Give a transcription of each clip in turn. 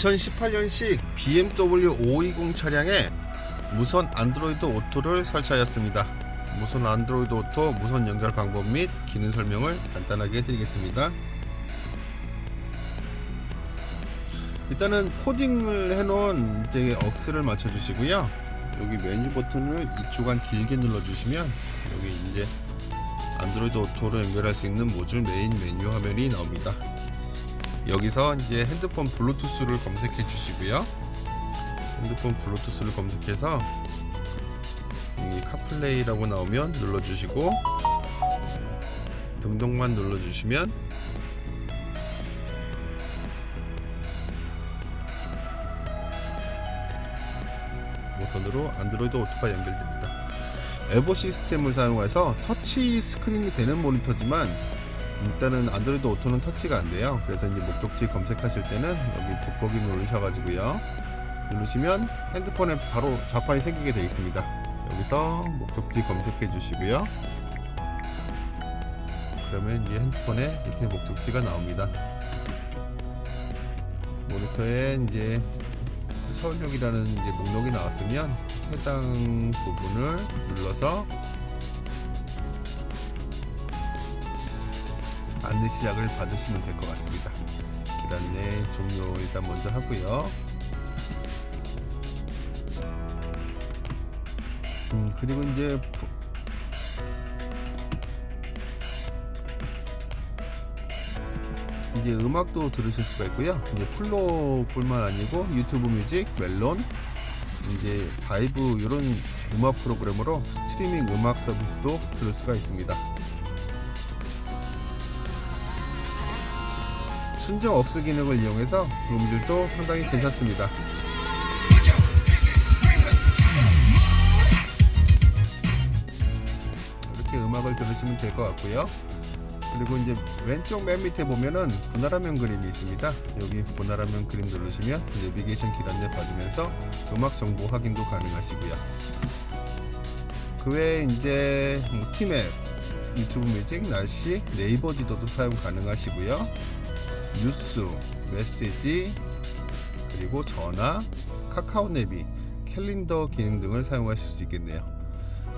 2018년식 BMW 520 차량에 무선 안드로이드 오토를 설치하였습니다. 무선 안드로이드 오토 무선 연결 방법 및 기능 설명을 간단하게 해드리겠습니다. 일단은 코딩을 해놓은 이제 억스를 맞춰주시고요. 여기 메뉴 버튼을 2초간 길게 눌러주시면 여기 이제 안드로이드 오토로 연결할 수 있는 모듈 메인 메뉴 화면이 나옵니다. 여기서 이제 핸드폰 블루투스를 검색해 주시고요. 핸드폰 블루투스를 검색해서 여기 카플레이라고 나오면 눌러주시고 등등만 눌러주시면 무선으로 안드로이드 오토가 연결됩니다. 에버 시스템을 사용해서 터치 스크린이 되는 모니터지만 일단은 안드로이드 오토는 터치가 안 돼요. 그래서 이제 목적지 검색하실 때는 여기 돋보기 누르셔가지고요. 누르시면 핸드폰에 바로 자판이 생기게 되어 있습니다. 여기서 목적지 검색해 주시고요. 그러면 이제 핸드폰에 이렇게 목적지가 나옵니다. 모니터에 이제 서울역이라는 이제 목록이 나왔으면 해당 부분을 눌러서 안내 시작을 받으시면 될 것 같습니다. 길 안내 종료 일단 먼저 하고요. 음, 그리고 이제 부- 이제 음악도 들으실 수가 있고요. 이제 플로뿐만 아니고 유튜브 뮤직, 멜론, 이제 바이브 이런 음악 프로그램으로 스트리밍 음악 서비스도 들을 수가 있습니다. 순정 억스 기능을 이용해서 음질도 상당히 괜찮습니다. 이렇게 음악을 들으시면 될 것 같고요. 그리고 이제 왼쪽 맨 밑에 보면은 분할화면 그림이 있습니다. 여기 분할화면 그림 누르시면 내비게이션 길 안내 받으면서 음악 정보 확인도 가능하시고요. 그 외에 이제 뭐 티맵, 유튜브 뮤직, 날씨, 네이버 지도도 사용 가능하시고요. 뉴스, 메시지, 그리고 전화, 카카오 내비, 캘린더 기능 등을 사용하실 수 있겠네요.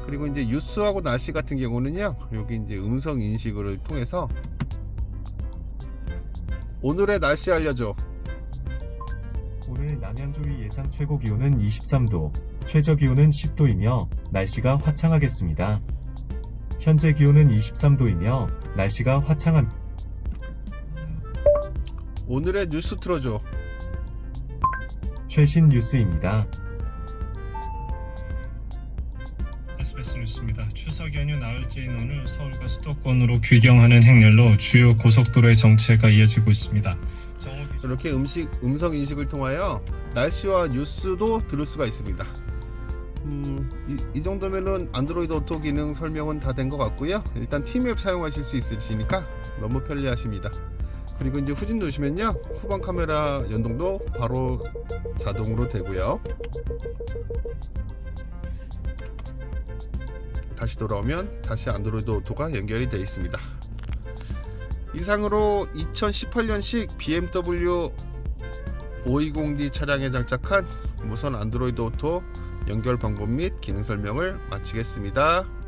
그리고 이제 뉴스하고 날씨 같은 경우는요, 여기 이제 음성 인식을 통해서 오늘의 날씨 알려줘. 오늘 남양주의 예상 최고 기온은 23도, 최저 기온은 10도이며 날씨가 화창하겠습니다. 현재 기온은 23도이며 날씨가 화창함. 오늘의 뉴스 틀어줘. 최신 뉴스입니다. SBS 뉴스입니다. 추석 연휴 나흘째인 오늘 서울과 수도권으로 귀경하는 행렬로 주요 고속도로의 정체가 이어지고 있습니다. 이렇게 음식 음성 인식을 통하여 날씨와 뉴스도 들을 수가 있습니다. 음, 이, 이 정도면은 안드로이드 오토 기능 설명은 다 된 것 같고요. 일단 티맵 사용하실 수 있으시니까 너무 편리하십니다. 그리고 이제 후진 누르시면요 후방 카메라 연동도 바로 자동으로 되고요. 다시 돌아오면 다시 안드로이드 오토가 연결이 되어 있습니다. 이상으로 2018년식 BMW 520D 차량에 장착한 무선 안드로이드 오토 연결 방법 및 기능 설명을 마치겠습니다.